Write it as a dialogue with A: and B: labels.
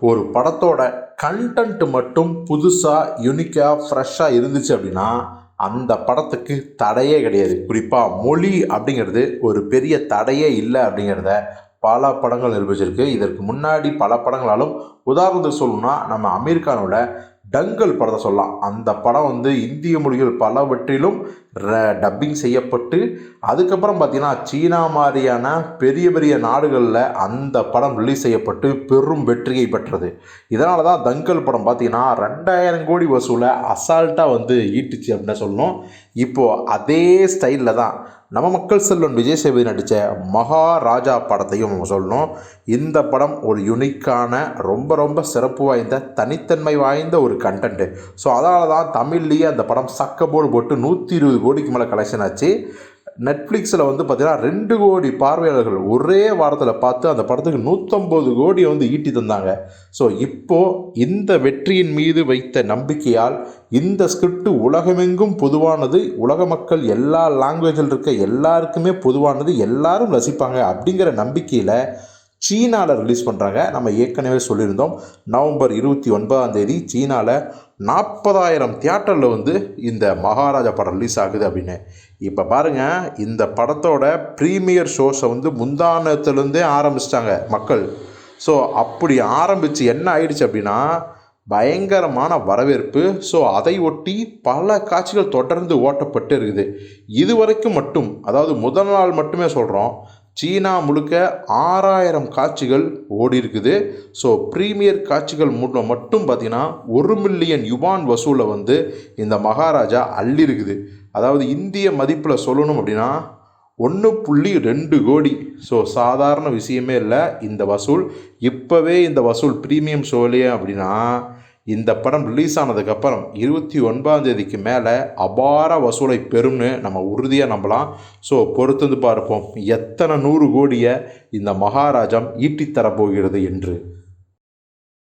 A: ஒரு படத்தோட கண்டென்ட் மட்டும் புதுசாக யூனிக்காக ஃப்ரெஷ்ஷாக இருந்துச்சு அப்படின்னா அந்த படத்துக்கு தடையே கிடையாது. குறிப்பாக மொழி அப்படிங்கிறது ஒரு பெரிய தடையே இல்லை அப்படிங்கிறத பல படங்கள் நிரூபிச்சிருக்கு. இதற்கு முன்னாடி பல படங்களாலும் உதாரணத்துக்கு சொல்லணும்னா நம்ம அமீர்கானோட டங்கல் படத்தை சொல்லலாம். அந்த படம் வந்து இந்திய மொழிகள் பலவற்றிலும் டப்பிங் செய்யப்பட்டு அதுக்கப்புறம் பார்த்திங்கன்னா சீனா மாதிரியான பெரிய பெரிய நாடுகளில் அந்த படம் ரிலீஸ் செய்யப்பட்டு பெரும் வெற்றியை பெற்றது. இதனால தான் தங்கல் படம் பார்த்தீங்கன்னா ரெண்டாயிரம் கோடி வசூலை அசால்ட்டாக வந்து ஈட்டுச்சு அப்படின்னு சொல்லணும். இப்போது அதே ஸ்டைலில் தான் நம்ம மக்கள் செல்வன் விஜய் சேதுபதி நடித்த மகாராஜா படத்தையும் சொல்லணும். இந்த படம் ஒரு யுனிக்கான ரொம்ப ரொம்ப சிறப்பு வாய்ந்த தனித்தன்மை வாய்ந்த ஒரு கண்டென்ட்டு ஸோ அதனால தான் தமிழ்லேயே அந்த படம் சக்க போர்டு போட்டு நூற்றி இருபது கோடிக்கு மேலே கலெக்ஷன் ஆச்சு. நெட்ஃப்ளிக்ஸில் வந்து பார்த்தீங்கன்னா ரெண்டு கோடி பார்வையாளர்கள் ஒரே வாரத்தில் பார்த்து அந்த படத்துக்கு நூற்றம்பது கோடியை வந்து ஈட்டி தந்தாங்க. ஸோ இப்போது இந்த வெற்றியின் மீது வைத்த நம்பிக்கையால் இந்த ஸ்கிரிப்ட் உலகமெங்கும் பொதுவானது உலக மக்கள் எல்லா லாங்குவேஜில் இருக்க எல்லாருக்குமே பொதுவானது எல்லாரும் ரசிப்பாங்க அப்படிங்கிற நம்பிக்கையில் சீனாவில் ரிலீஸ் பண்ணுறாங்க நம்ம ஏற்கனவே சொல்லியிருந்தோம். நவம்பர் இருபத்தி ஒன்பதாம் தேதி சீனாவில் நாற்பதாயிரம் தியேட்டரில் வந்து இந்த மகாராஜா படம் ரிலீஸ் ஆகுது அப்படின்னு. இப்போ பாருங்கள் இந்த படத்தோட ப்ரீமியர் ஷோஸை வந்து முந்தானத்துலேருந்தே ஆரம்பிச்சிட்டாங்க மக்கள். ஸோ அப்படி ஆரம்பித்து என்ன ஆயிடுச்சு அப்படின்னா பயங்கரமான வரவேற்பு. ஸோ அதை ஒட்டி பல காட்சிகள் தொடர்ந்து ஓட்டப்பட்டு இருக்குது. இதுவரைக்கும் மட்டும் அதாவது முதல் நாள் மட்டுமே சொல்கிறோம் சீனா முழுக்க ஆறாயிரம் காட்சிகள் ஓடி இருக்குது ஸோ ப்ரீமியர் காட்சிகள் மூலம் மட்டும் பார்த்தீங்கன்னா ஒரு மில்லியன் யுவான் வசூலை வந்து இந்த மகாராஜா அள்ளி இருக்குது அதாவது இந்திய மதிப்பில் சொல்லணும் அப்படின்னா ஒன்று புள்ளி ரெண்டு கோடி. ஸோ சாதாரண விஷயமே இல்லை இந்த வசூல். இப்போவே இந்த வசூல் ப்ரீமியம் ஷோலையே அப்படின்னா இந்த படம் ரிலீஸ் ஆனதுக்கப்புறம் இருபத்தி ஒன்பதாம் தேதிக்கு மேலே அபார வசூலை பெறும்னு நம்ம உறுதியாக நம்பலாம். ஸோ பொறுத்து பார்ப்போம். எத்தனை நூறு கோடியை இந்த மகாராஜம் ஈட்டித்தரப்போகிறது என்று.